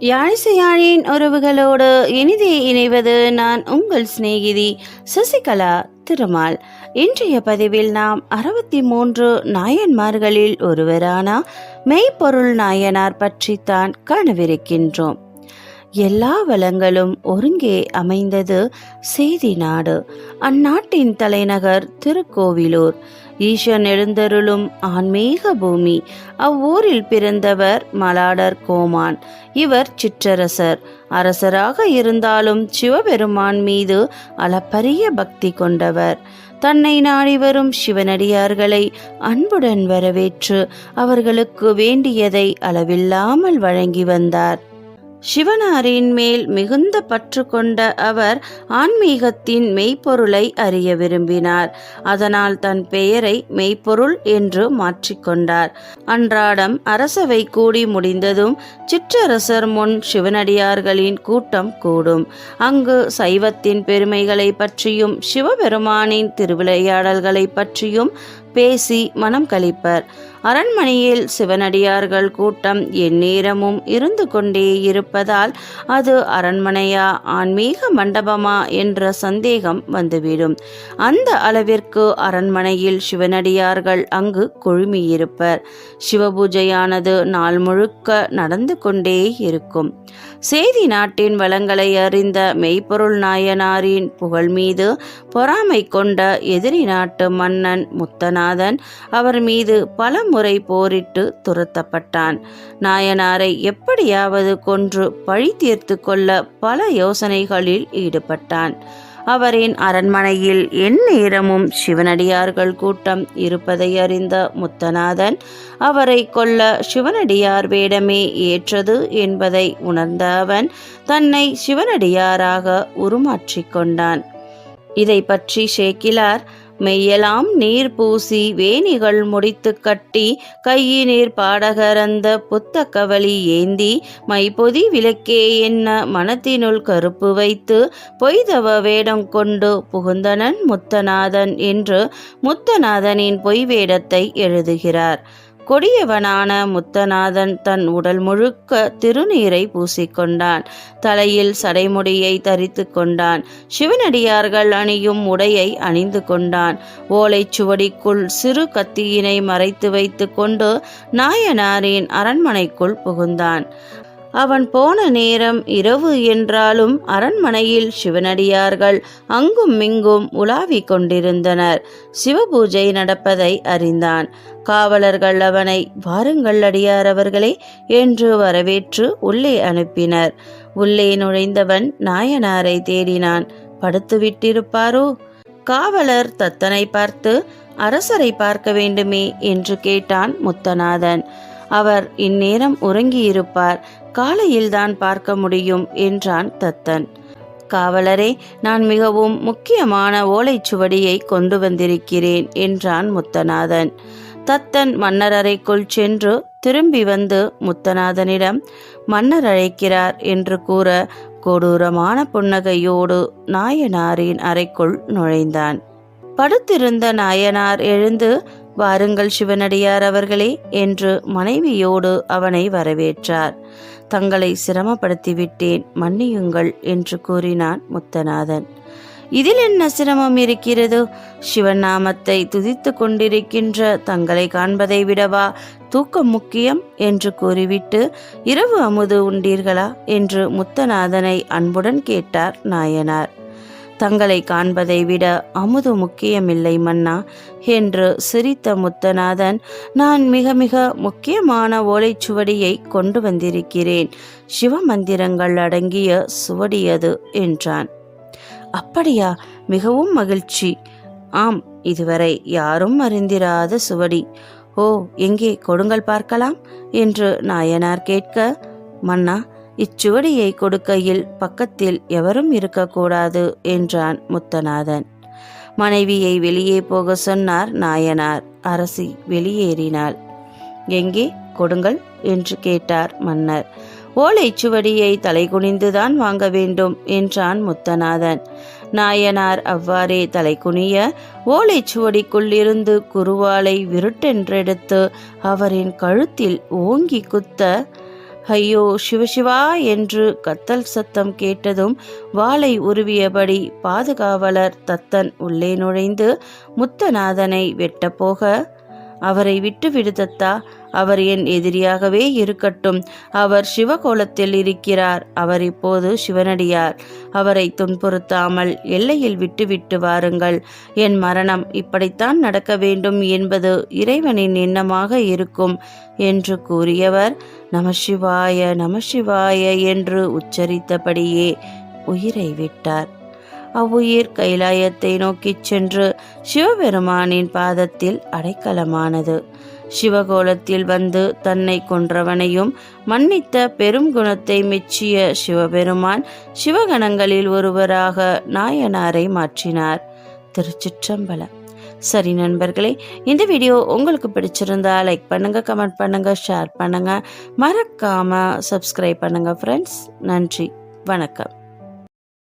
யாழிசையாழின் உறவுகளோடு இனிதே இணைவது நான் உங்கள் சிநேகிதி சசிகலா திருமால். இன்றைய பதிவில் நாம் அறுபத்தி மூன்று நாயன்மார்களில் ஒருவரான மெய்ப்பொருள் நாயனார் பற்றித்தான் காணவிருக்கின்றோம். எல்லா வளங்களும் ஒருங்கே அமைந்தது செய்தி நாடு. அந்நாட்டின் தலைநகர் திருக்கோவிலூர். ஈசன் எழுந்தருளும் ஆன்மீக பூமி. அவ்வூரில் பிறந்தவர் மலாடர் கோமான். இவர் சிற்றரசர். அரசராக இருந்தாலும் சிவபெருமான் மீது அளப்பரிய பக்தி கொண்டவர். தன்னை நாடி வரும் சிவனடியார்களை அன்புடன் வரவேற்று அவர்களுக்கு வேண்டியதை அளவில்லாமல் வழங்கி வந்தார். சிவனாரின் மேல் மிகுந்த பற்று கொண்ட அவர் ஆன்மீகத்தின் மெய்ப்பொருளை அறிய விரும்பினார். அதனால் தன் பெயரை மெய்ப்பொருள் என்று மாற்றிக்கொண்டார் அன்றாடம் அரசவை கூடி முடிந்ததும் சிற்றரசர் முன் சிவனடியார்களின் கூட்டம் கூடும். அங்கு சைவத்தின் பெருமைகளை பற்றியும் சிவபெருமானின் திருவிளையாடல்களை பற்றியும் பேசி மனம் கழிப்பர். அரண்மனையில் சிவனடியார்கள் கூட்டம் எந்நேரமும் இருந்து கொண்டே இருப்பதால் அது அரண்மனையா ஆன்மீக மண்டபமா என்ற சந்தேகம் வந்துவிடும். அந்த அளவிற்கு அரண்மனையில் சிவனடியார்கள் அங்கு குழுமியிருப்பர். சிவபூஜையானது நாள் முழுக்க நடந்து கொண்டே இருக்கும். செய்தி நாட்டின் வளங்களை அறிந்த மெய்ப்பொருள் நாயனாரின் புகழ் மீது பொறாமை கொண்ட எதிரி நாட்டு மன்னன் முத்தநாதன் அவர் மீது பல முறை போரிட்டு துரத்தப்பட்டான். நாயனாரை எப்படியாவது கொன்று பழி தீர்த்து கொள்ள பல யோசனைகளில் ஈடுபட்டான். அவரின் அரண்மனையில் எந்நேரமும் சிவனடியார்கள் கூட்டம் இருப்பதை அறிந்த முத்தநாதன் அவரை கொல்ல சிவனடியார் வேடமே ஏற்றது என்பதை உணர்ந்த அவன் தன்னை சிவனடியாராக உருமாற்றிக் கொண்டான். இதை பற்றி ஷேக்கிலார் மெய்யலாம் நீர் பூசி வேணிகள் முடித்து கட்டி கையினீர் பாடகரந்த புத்த கவலி ஏந்தி மைப்பொதி விளக்கே என்ன மனத்தினுள் கருப்பு வைத்து பொய்தவ வேடம் கொண்டு புகுந்தனன் முத்தநாதன் என்று முத்தநாதனின் பொய் வேடத்தை எழுதுகிறார். கொடியவனான முத்தநாதன் தன் உடல் முழுக்க திருநீரை பூசிக்கொண்டான். தலையில் சடைமுடியை தரித்து கொண்டான். சிவனடியார்கள் அணியும் உடையை அணிந்து கொண்டான். ஓலைச்சுவடிக்குள் சிறு கத்தியினை மறைத்து வைத்து கொண்டு நாயனாரின் அரண்மனைக்குள் புகுந்தான். அவன் போன நேரம் இரவு என்றாலும் அரண்மனையில் சிவனடியார்கள் அங்கும் இங்கும் உலாவிக் கொண்டிருந்தனர். சிவபூஜை நடப்பதை அறிந்தான். காவலர்கள் அவனை வாருங்கள் அடியார் அவர்களே என்று வரவேற்று உள்ளே அனுப்பினர். உள்ளே நுழைந்தவன் நாயனாரை தேடினான். படுத்து விட்டிருப்பாரோ? காவலர் தத்தனை பார்த்து அரசரை பார்க்க வேண்டுமே என்று கேட்டான் முத்தநாதன். அவர் இந்நேரம் உறங்கியிருப்பார். காலையில்தான் பார்க்க முடியும் என்றான் தத்தன். காவலரே நான் மிகவும் முக்கியமான ஓலைச்சுவடியை கொண்டு வந்திருக்கிறேன் என்றான் முத்தநாதன். தத்தன் மன்னர் அறைக்குள் சென்று திரும்பி வந்து முத்தநாதனிடம் மன்னர் அழைக்கிறார் என்று கூற கொடூரமான புன்னகையோடு நாயனாரின் அறைக்குள் நுழைந்தான். படுத்திருந்த நாயனார் எழுந்து வாருங்கள் சிவனடியார் அவர்களே என்று மனைவியோடு அவனை வரவேற்றார். தங்களை சிரமப்படுத்திவிட்டேன் மன்னியுங்கள் என்று கூறினான் முத்தநாதன். இதில் என்ன சிரமம் இருக்கிறது? சிவநாமத்தை துதித்து கொண்டிருக்கின்ற தங்களை காண்பதை விடவா? தூக்கம் முக்கியம் என்று கூறிவிட்டு இரவு அமுது உண்டீர்களா? என்று முத்தநாதனை அன்புடன் கேட்டார் நாயனார். தங்களை காண்பதை விட அமுது முக்கியமில்லை மன்னா. என்று சிரித்த முத்தநாதன் நான் மிக மிக முக்கியமான ஓலைச்சுவடியை கொண்டு வந்திருக்கிறேன். சிவமந்திரங்கள் அடங்கிய சுவடியது என்றான். அப்படியா? மிகவும் மகிழ்ச்சி. ஆம் இதுவரை யாரும் அறிந்திராத சுவடி. ஓ எங்கே? கொடுங்கள் பார்க்கலாம் என்று நாயனார் கேட்க மன்னா இச்சுவடியை கொடுக்கையில் பக்கத்தில் எவரும் இருக்கக்கூடாது என்றான் முத்தநாதன். மனைவியை வெளியே போக சொன்னார் நாயனார். அரசி வெளியேறினாள். எங்கே? கொடுங்கள் என்று கேட்டார் மன்னர். ஓலைச்சுவடியை தலைகுனிந்துதான் வாங்க வேண்டும் என்றான் முத்தநாதன். நாயனார் அவ்வாறே தலைகுனிய ஓலைச்சுவடிக்குள்ளிருந்து குருவாலை விருட்டென்றெடுத்து அவரின் கழுத்தில் ஓங்கி குத்த ஐயோ சிவசிவா என்று கத்தல் சத்தம் கேட்டதும் வாளை உருவியபடி பாதுகாவலர் தத்தன் உள்ளே நுழைந்து முத்தநாதனை வெட்டப்போக அவரை விட்டு விடுதத்தா அவர் என் எதிரியாகவே இருக்கட்டும். அவர் சிவகோலத்தில் இருக்கிறார். அவர் இப்போது சிவனடியார். அவரை துன்புறுத்தாமல் எல்லையில் விட்டுவிட்டு வாருங்கள். என் மரணம் இப்படித்தான் நடக்க வேண்டும் என்பது இறைவனின் எண்ணமாக இருக்கும் என்று கூறியவர் நமசிவாய நமசிவாய என்று உச்சரித்தபடியே உயிரை விட்டார். அவ்வுயிர் கைலாயத்தை நோக்கிச் சென்று சிவபெருமானின் பாதத்தில் அடைக்கலமானது. சிவகோலத்தில் வந்து தன்னை கொன்றவனையும் மன்னித்த பெரும் குணத்தை மெச்சிய சிவபெருமான் சிவகணங்களில் ஒருவராக நாயனாரை மாற்றினார். திருச்சிற்றம்பலம். சரி நண்பர்களே இந்த வீடியோ உங்களுக்கு பிடிச்சிருந்தா லைக் பண்ணுங்க கமெண்ட் பண்ணுங்க ஷேர் பண்ணுங்க. மறக்காம சப்ஸ்கிரைப் பண்ணுங்க ஃப்ரெண்ட்ஸ் நன்றி. வணக்கம்.